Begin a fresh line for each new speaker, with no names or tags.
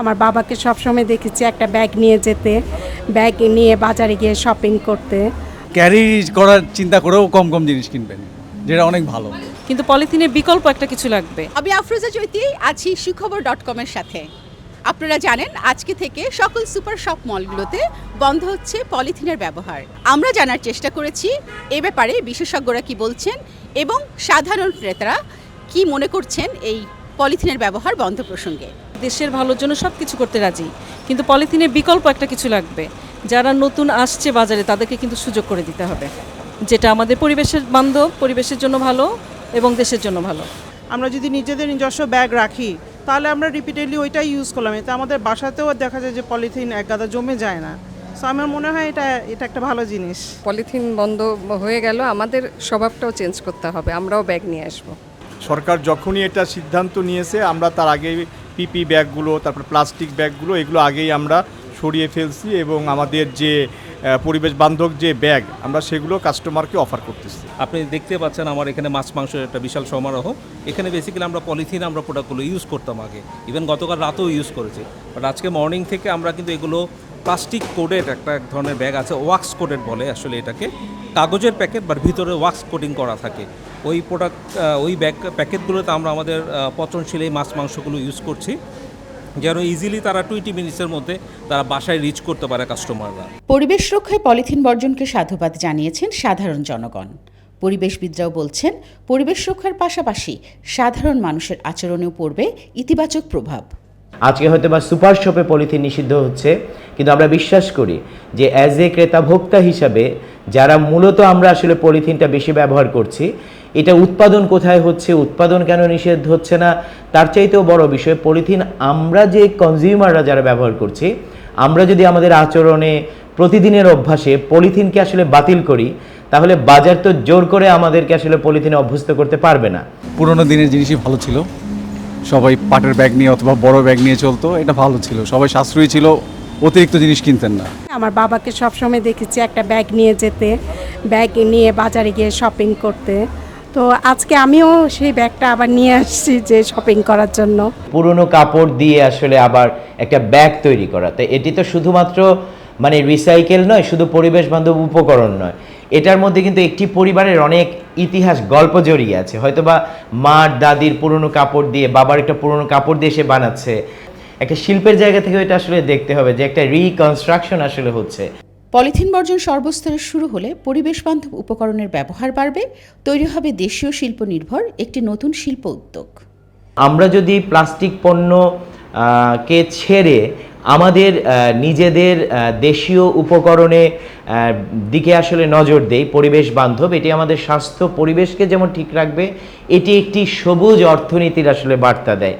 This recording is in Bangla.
আমার বাবাকে সবসময় দেখেছি একটা ব্যাগ নিয়ে যেতে ব্যাগ নিয়ে বাজারে গিয়ে শপিং করতে।
ক্যারি করার চিন্তা করেও কম কম জিনিস কিনবেন যেটা অনেক ভালো।
কিন্তু পলিথিনের বিকল্প একটা কিছু লাগবে।
আমি আফরোজা চৈতি আছি সুখবর ডট কমের সাথে। আপনারা জানেন আজকে থেকে সকল সুপার শপ মলগুলোতে বন্ধ হচ্ছে পলিথিনের ব্যবহার। আমরা জানার চেষ্টা করেছি এ ব্যাপারে বিশেষজ্ঞরা কি বলছেন এবং সাধারণ ক্রেতারা কি মনে করছেন এই পলিথিনের ব্যবহার বন্ধ প্রসঙ্গে।
দেশের ভালোর জন্য সব কিছু করতে রাজি। কিন্তু পলিথিনের বিকল্প একটা কিছু লাগবে। যারা নতুন আসছে বাজারে তাদেরকে কিন্তু সুযোগ করে দিতে হবে। যেটা আমাদের পরিবেশের বান্ধব পরিবেশের জন্য ভালো এবং দেশের জন্য ভালো।
আমরা যদি নিজেদের নিজস্ব ব্যাগ রাখি তাহলে আমরা রিপিটেডলি ওইটাই ইউজ করলাম। এতে আমাদের বাসাতেও দেখা যায় যে পলিথিন এক গাদা জমে যায় না। সো আমার মনে হয় এটা এটা একটা ভালো জিনিস।
পলিথিন বন্ধ হয়ে গেল আমাদের স্বভাবটাও চেঞ্জ করতে হবে। আমরাও ব্যাগ নিয়ে আসব।
সরকার যখনই এটা সিদ্ধান্ত নিয়েছে আমরা তার আগে পিপি ব্যাগগুলো, তারপর প্লাস্টিক ব্যাগগুলো, এগুলো আগেই আমরা সরিয়ে ফেলছি এবং আমাদের যে পরিবেশ বান্ধব যে ব্যাগ, আমরা সেগুলো কাস্টমারকে অফার করতেছি।
আপনি দেখতে পাচ্ছেন আমার এখানে মাছ মাংসের একটা বিশাল সমারোহ। এখানে বেসিক্যালি আমরা পলিথিন আমরা প্রোডাক্টগুলো ইউজ করতাম আগে। ইভেন গতকাল রাতেও ইউজ করেছি। বাট আজকে মর্নিং থেকে আমরা কিন্তু এগুলো প্লাস্টিক কোডেড একটা এক ধরনের ব্যাগ আছে ওয়াক্স কোডেড বলে আসলে এটাকে। কাগজের প্যাকেট বাট ভিতরে ওয়াক্স কোডিং করা থাকে। ওই প্রোডাক্ট ওই ব্যাগ প্যাকেটগুলোতে আমরা আমাদের পচনশীল এই মাছ মাংসগুলো ইউজ করছি। যেন ইজিলি তারা টোয়েন্টি মিনিটসের মধ্যে তারা বাসায় রিচ করতে পারে কাস্টমাররা
পরিবেশ রক্ষায় পলিথিন বর্জনকে সাধুবাদ জানিয়েছেন সাধারণ জনগণ। পরিবেশবিদরাও বলছেন পরিবেশ রক্ষার পাশাপাশি সাধারণ মানুষের আচরণেও পড়বে ইতিবাচক প্রভাব।
আজকে হয়তো বা সুপার শপে পলিথিন নিষিদ্ধ হচ্ছে কিন্তু আমরা বিশ্বাস করি যে অ্যাজ এ ক্রেতা ভোক্তা হিসাবে যারা মূলত আমরা আসলে পলিথিনটা বেশি ব্যবহার করছি এটা উৎপাদন কোথায় হচ্ছে উৎপাদন কেন নিষেধ হচ্ছে না তার চাইতেও বড় বিষয় পলিথিন আমরা যে কনজিউমাররা যারা ব্যবহার করছি আমরা যদি আমাদের আচরণে প্রতিদিনের অভ্যাসে পলিথিনকে আসলে বাতিল করি তাহলে বাজার তো জোর করে আমাদেরকে আসলে পলিথিনে অভ্যস্ত করতে পারবে না।
পুরোনো দিনের জিনিসই ভালো ছিল। সবাই পাটের ব্যাগ নিয়ে অথবা বড় ব্যাগ নিয়ে চলতো এটা ভালো ছিল। সবাই সাশ্রয়ী ছিল অতিরিক্ত জিনিস কিনতেন না।
আমার বাবাকে সবসময় দেখেছি একটা ব্যাগ নিয়ে যেতে ব্যাগ নিয়ে বাজারে গিয়ে শপিং করতে। তো আজকে আমিও সেই ব্যাগটা আবার নিয়ে আসছি যে শপিং করার জন্য।
পুরনো কাপড় দিয়ে আসলে আবার একটা ব্যাগ তৈরি করা। তো এটি তো শুধুমাত্র মানে রিসাইকেল নয়, শুধু পরিবেশ বান্ধব উপকরণ নয়। এটার মধ্যে কিন্তু একটি পরিবারের অনেক ইতিহাস, গল্প জড়িয়ে আছে। হয়তোবা মার দাদির পুরনো কাপড় দিয়ে, বাবার একটা পুরনো কাপড় দিয়ে সে বানাচ্ছে। একটা শিল্পের জায়গা থেকে এটা আসলে দেখতে হবে যে একটা রিকনস্ট্রাকশন আসলে হচ্ছে।
পলিথিন বর্জন সর্বস্তরে শুরু হলে পরিবেশ বান্ধব উপকরণের ব্যবহার বাড়বে, তৈরি হবে দেশীয় শিল্প নির্ভর একটি নতুন শিল্প উদ্যোগ।
আমরা যদি প্লাস্টিক পণ্য কে ছেড়ে আমাদের নিজেদের দেশীয় উপকরণে দিকে আসলে নজর দেই, পরিবেশ বান্ধব, এটি আমাদের স্বাস্থ্য, পরিবেশকে যেমন ঠিক রাখবে, এটি একটি সবুজ অর্থনীতির আসলে বার্তা দেয়।